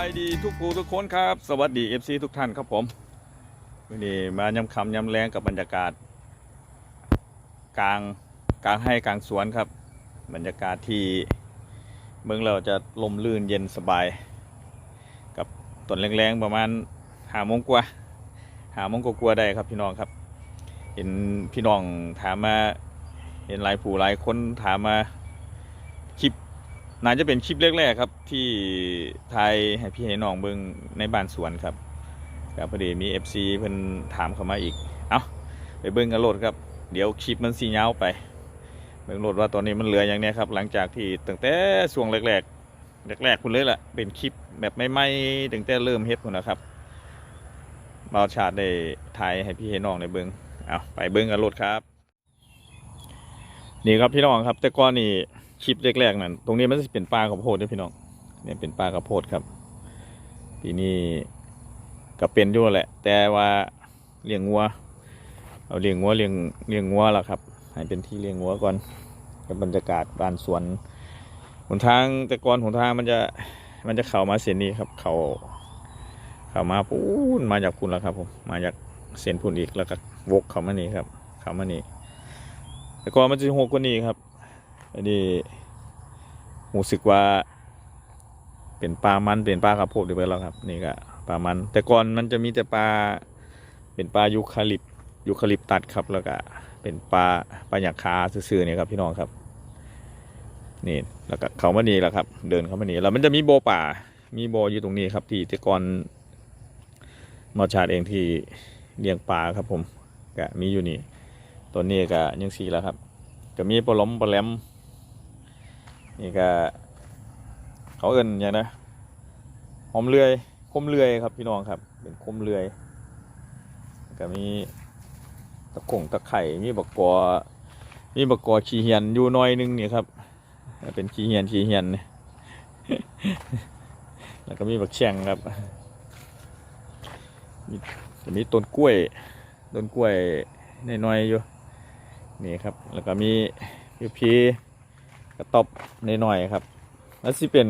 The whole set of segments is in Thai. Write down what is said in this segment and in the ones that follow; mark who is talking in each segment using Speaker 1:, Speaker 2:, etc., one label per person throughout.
Speaker 1: ายดีทุกผู้ทุกคนครับ สวัสดี FC ทุกท่านครับผมวันนี้มายำคำยำแรงกับบรรยากาศ กลางกลางให้กลางสวนครับ บรรยากาศที่เมืองเราจะลมลื่นเย็นสบาย กับต้นแรงๆประมาณหามงกว่า หามงกว่าๆได้ครับพี่น้องครับ เห็นพี่น้องถามมา เห็นหลายผู้หลายคนถามมาคลิป น่าจะเป็นคลิปแรกๆครับ ที่ไทยให้พี่ให้น้องเบิงในบ้านสวนครับครับพอดีมี FC เพิ่นถามเข้ามาอีก เอาไปเบิงกันโหลดครับ เดี๋ยวคลิปมันสียาไป เบิงโหลดว่าตอนนี้มันเหลืออย่างเนี้ยครับ หลังจากที่ตั้งแต่ช่วงแรกๆแรกๆคุณเลยล่ะเป็นคลิปแบบใหม่ตั้งแต่เริ่มเฮ็ดคุณนะครับบาชาติได้ถ่ายให้พี่ให้น้องได้เบิงเอาไปเบิงกันโหลดครับ นี่ครับพี่น้องครับ แต่ก่อนนี่ คลิปแรกๆนั่นตรงนี้มันจะเป็นปลาข้าวโพดด้วยพี่น้องเนี่ยเป็นปลาข้าวโพดครับปีนี้ก็เป็นอยู่แหละ แต่ว่าเลี้ยงงัวเอาเลี้ยงงัวเลี้ยงเลี้ยงงัวล้วครับให้เป็นที่เลี้ยงงัวก่อนกับบรรยากาศบ้านสวนหนทางแต่ก่อนหนทางมันจะมันจะเข้ามาเส้นนี้ครับ เข้าเข้ามาพูนมาจากคุณแล้วครับผมมาจากเส้นพุ่นอีกแล้วก็วกเข้ามานี่ครับ เข้ามานี่แต่ก่อนมันจะหกกว่านี้ครับ อันนี้รู้สึกว่า เป็นปลามันเป็นปลาข้าวโพดไปแล้วครับ นี่ก็ปลามัน แต่ก่อนมันจะมีแต่ปลาเป็นปลายูคาลิปยูคาลิปตัดครับแล้วก็เป็นปลาปลาหยักคาซื่อๆเนี่ยครับพี่น้องครับนี่แล้วก็เขามานี่แหละครับ เดินเขามานี่แล้วมันจะมีโบป่า มีโบอยู่ตรงนี้ครับ ที่แต่ก่อนมอชาติเองที่เลี้ยงปลาครับผมก็มีอยู่นี่ตัวนี้ก็ยังสีแล้วครับ ก็มีปลาล้มปลาแหลม นี่ก็เขาเอินอย่างนะหอมเลื่อยคมเลื่อยครับพี่น้องครับเป็นคมเลื่อยก็มีตะข่งตะไคร่มีบักกอมีบักกอขี้เหียนอยู่หน้อยหนึงนี่ครับเป็นขี้เหียนขี้เหียนนะแล้วก็มีบักแช่งครับมีจะมีต้นกล้วยต้นกล้วยน้อยๆอยู่นี่ครับ แล้วก็มีพีพี กระตอบหน่อยๆครับแล้วสิเป็น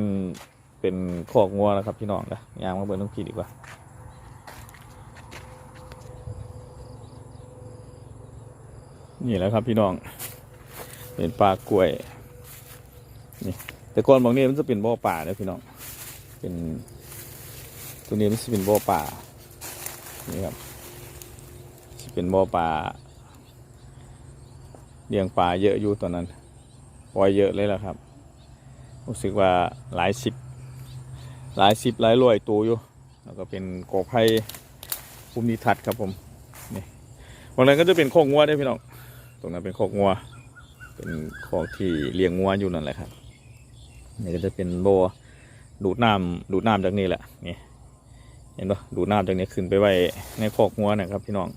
Speaker 1: เป็นขอกงัวแล้วครับพี่น้องนะยางมาเบิร์ต้องพีดีกว่านี่แหละครับพี่น้อง เป็นปลากล้วยนี่แต่ก่อนบางนี้มันจะเป็นบ่อป่าเลยพี่น้องเป็นตัวนี้มันจะเป็นบ่อป่านี่ครับจะเป็นบ่อป่าเลี้ยงปลาเยอะอยู่ตอนนั้น ปล่อยเยอะเลยแหละครับ รู้สึกว่าหลายสิบ หลายสิบหลายร้อยตัวอยู่ แล้วก็เป็นกอไผ่ภูมิทัศน์ครับผมนี่วันนั้นก็จะเป็นโคกงัวได้วยพี่น้องตรงนั้นเป็นโคกงัว เป็นคอกที่เลี้ยงงัวอยู่นั่นแหละครับนี่ก็จะเป็นโบดูดน้ำดูดน้ำจากนี่แหละนี่เห็นปะดูดน้ำจากนี้ขึ้นไปไว้ในคอกงัวนะครับพี่น้อง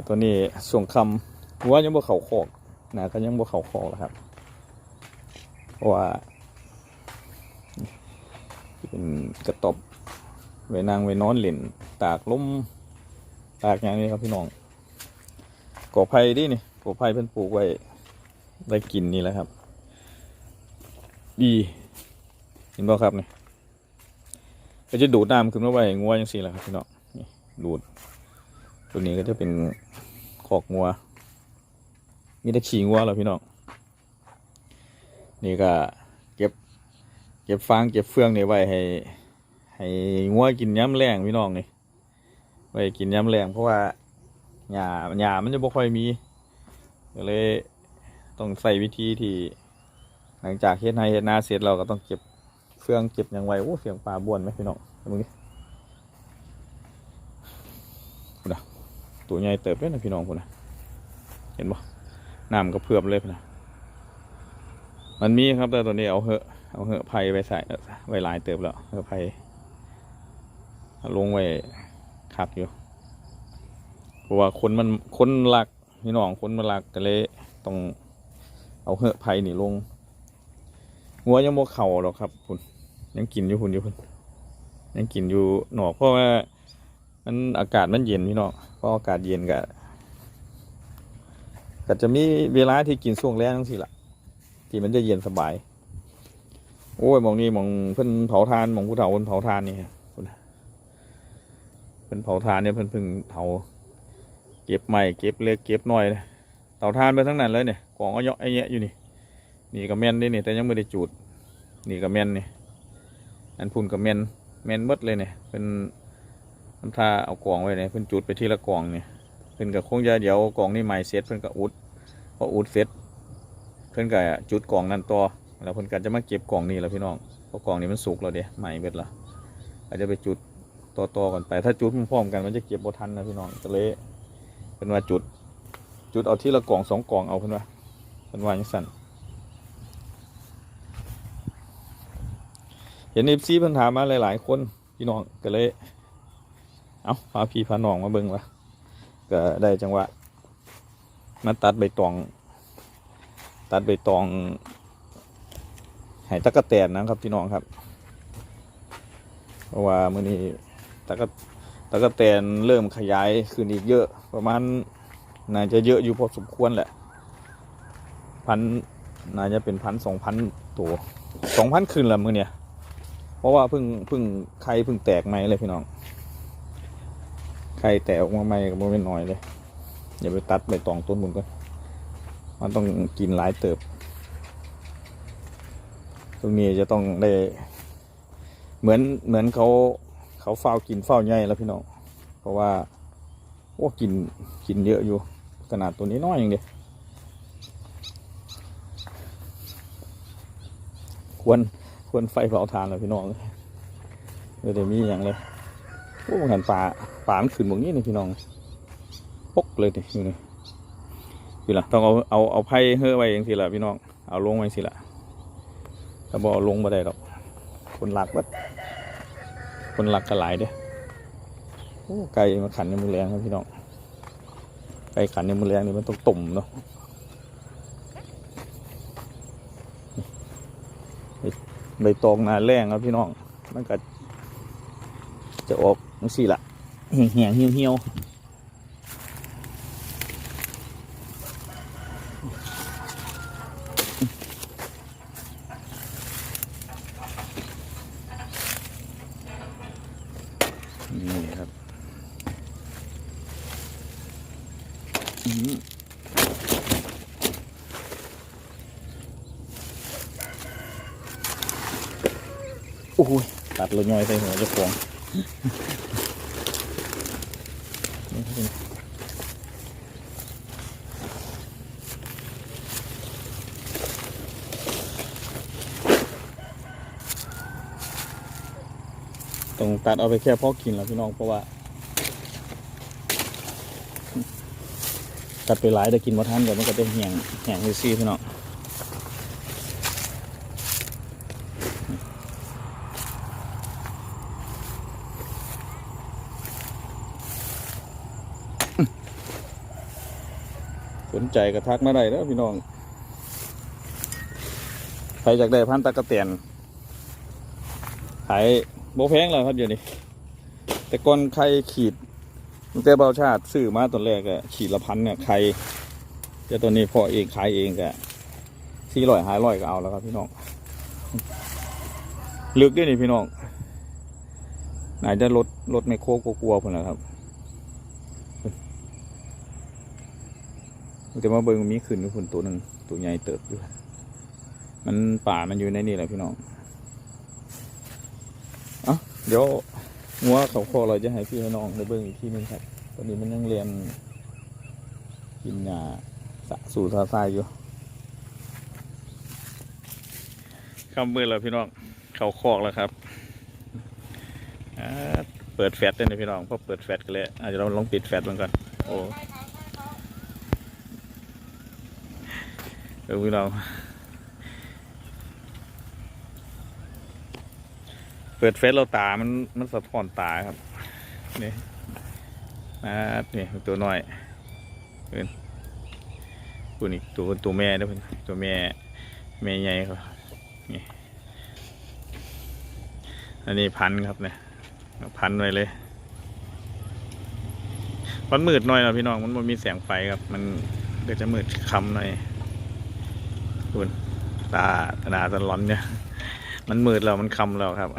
Speaker 1: แล้วตอนนี้ส่วงคำหัวยังบ่เข่าคอกนะก็ยังบ่เข่าคอกแล้วครับเพราะว่าเป็นกระตบไว้นางไว้นอนเล่นตากลมตากอย่างนี้ครับพี่น้องกอไผ่ดินี่กอไผ่เพิ่นปลูกไว้ได้กินนี่แหละครับ ดีเห็นบ่ครับนี่ก็จะดูดน้ำขึ้นมาไว้งัวจังซี่แหละครับพี่น้องดูด ตัวนี้ก็จะเป็นขอกงัว มีแต่ขี่งัวแล้วพี่น้อง นี่ก็เก็บ เก็บฟางเก็บเฟืองนี่ไว้ให้ ให้งัวกินย้ำแรงพี่น้องนี่ ไว้กินย้ำแรงเพราะว่าหญ้าหญ้ามันจะบ่ค่อยมี ก็เลยต้องใส่วิธีที่ หลังจากเฮ็ดไร่เฮ็ดนาเสร็จเราก็ต้องเก็บเฟืองเก็บยังไว้โอ้เสียงปลาบ้วนไหมพี่น้องมึงนี่ ตัวใหญ่เติบเลยนะพี่น้องคนนะเห็นบ่น้ำก็เพื่อมเลยนะมันมีครับแต่ตัวนี้เอาเหอะเอาเหอะไผ่ไปใส่ไว้หลายเติบแล้วเหอะไผ่ลงไว้คักอยู่เพราะว่าคนมันคนรักพี่น้องคนมันรักก็เลยต้องเอาเหอะไผ่นี่ลงงัวยังโมเข่าหรอกครับคุณยังกินอยู่คุณอยู่คุณยังกินอยู่หนอกเพราะว่ามันอากาศมันเย็นพี่น้อง พราะอากาศเย็นก็ก็จะมีเวลาที่กินช่วงแรกทั้งสิละที่มันจะเย็นสบาย โอ้ยมองนี้หมองเพิ่นเผาทานมองผู้เฒ่าเพิ่นเผาทานนี่ครับเพิ่นเผาทานเนี่ยเพิ่นเพิ่งเผาเก็บใหม่เก็บเล็กเก็บน้อยเลยเผาทานไปทั้งนั้นเลยเนี่ยกองเอาเยอะไอ้เงี้ยอยู่นี่นี่ก็แม่นด้นี่แต่ยังไม่ได้จูด นี่ก็แม่นนี่อันพุ่นก็แม่นแม่นมดเลยเนี่ยเป็น ทำท่าเอากล่องไว้เนี่ยเพิ่นจุดไปที่ละกล่องเนี่ยเพิ่นก็คงจะเดี๋ยวกล่องนี่ใหม่เสร็จเพิ่นก็อุดพออุดเสร็จเพิ่นก็จุดกล่องนั้นต่อแล้วเพิ่นก็จะมาเก็บกล่องนี้แล้วพี่น้องเพราะกล่องนี้มันสุกแล้วเดี๋ยวใหม่เบิดละอาจจะไปจุดต่อๆกันไป ถ้าจุดพร้อมกันมันจะเก็บบ่ทันนะพี่น้องก็เลยเป็นว่าจุด จุดเอาที่ละกล่องสองกล่องเอาเพิ่นว่าเพิ่นว่าจังซั่นเห็นเอฟซีเพิ่นถามมาหลายๆคนพี่น้องก็เลย เอาพาพี่พาน้องมาเบิ่งละก็ได้จังหวะมาตัดใบตอง ตัดใบตองให้ตะกะแตนนะครับพี่น้องครับ เพราะว่ามื้อนี้ตะกะตะกะแตนเริ่มขยายขึ้นอีกเยอะ ประมาณน่าจะเยอะอยู่พอสมควรแหละพันน่าจะเป็นพันสองพันตัวสองพันขึ้นละมื้อเนี่ย เพราะว่าเพิ่งเพิ่งไข่เพิ่งแตกใหมเลยพี่น้อง ไข่แตกออกมาใหม่ก็บ่เป็นน้อยเลยอย่าไปตัดใบตองต้นบุญก่อนมันต้องกินหลายเติบ ตรงนี้จะต้องได้ เหมือนเหมือนเขาเขาเฝ้ากินเฝ้าใหญ่แล้วพี่น้องเพราะว่าโอ้กินกินเยอะอยู่ขนาดตัวนี้น้อยอย่างเดียวควรควรไฟเผาทานเลยพี่น้องเดี๋ยเดี๋ยวมีอย่างเลย อ้ห็นป่าป่ามันขึ้นแบบนี้นี่พี่น้องปกเลยดิอยู่นี่พี่ละต้องเอาเอาเอาไผ่เฮ้อไว้เองสิละพี่น้องเอาลงไว้สิละถ้าบเอาลงมาได้หรอกคนหลักวัดคนหลักก็หลายเด้อโอ้ไก่มาขันในมือแรงครับพี่น้องไก่ขันในมือแรงนี่มันต้องตุ่มเนาะใบตองนาแรงครับพี่น้องมันก็จะออก มังสี่ละแห้งแห้งๆเหี่ยวเหี่ยวนี่ครับอือโอ้ยตัดเลยย่อยใส่หัวเจ้าของ ต้องตัดเอาไปแค่พอกินแล้วพี่น้องเพราะว่า ตัดไปหลายแต่กินมาทานเดี๋ยวมันก็จะแห้งแห้งซี่พี่น้อง นใจกระทักมาได้แล้วพี่น้องใครอยากได้พันตะกะเตียนขายโบแพงแล้วครับเดี๋ยวนี้แต่ก่อนใครขีดตั้งแต่เบาชาติซื้อมาตอนแรกอะขีดละพันเนี่ยใครแต่ตัวนี้พอเองขายเองกะสี่ร้อยห้าร้อยก็เอาแล้วครับพี่น้องลึกด้วยนี่พี่น้องไหนจะลดลดไมโครกลัวๆพุ่นแหละครับ แต่ว่าเบิ้งมีขึ้นอยู่คนตัวหนึ่งตัวใหญ่เติบอยู่มันป่ามันอยู่ในนี่แหละพี่น้องเอะเดี๋ยวงัวเขาคอเราจะให้พี่ให้น้องได้เบิ้งอีกทีหนึงครับ ตอนนี้มันยังเรียนกินยาสะสู่ทาทรายอยู่คำมือแล้วพี่น้องเขาคอกแล้วครับเปิดแฟลชได้เลยพี่น้องพราะเปิดแฟลชกันเลยอาจจะเราลองปิดแฟลชมันก่อนโอ้ เออพี่น้อง เปิดเฟซเราตา มันมันสะท้อนตาครับ นี่นะนี่ตัวน้อยเป็นตัวนี้ตัวตัวแม่ด้วยเพิ่นตัวแม่แม่ใหญ่ครับนี่อันนี้พันครับเนี่ยพันไว้เลยมันมืดหน่อยนะพี่น้องมันบ่มีแสงไฟครับ มันเดี๋ยวจะมืดคำหน่อย คุณตาตาตาร้อนเนี่ย มันมืดแล้วมันคำแล้วครับ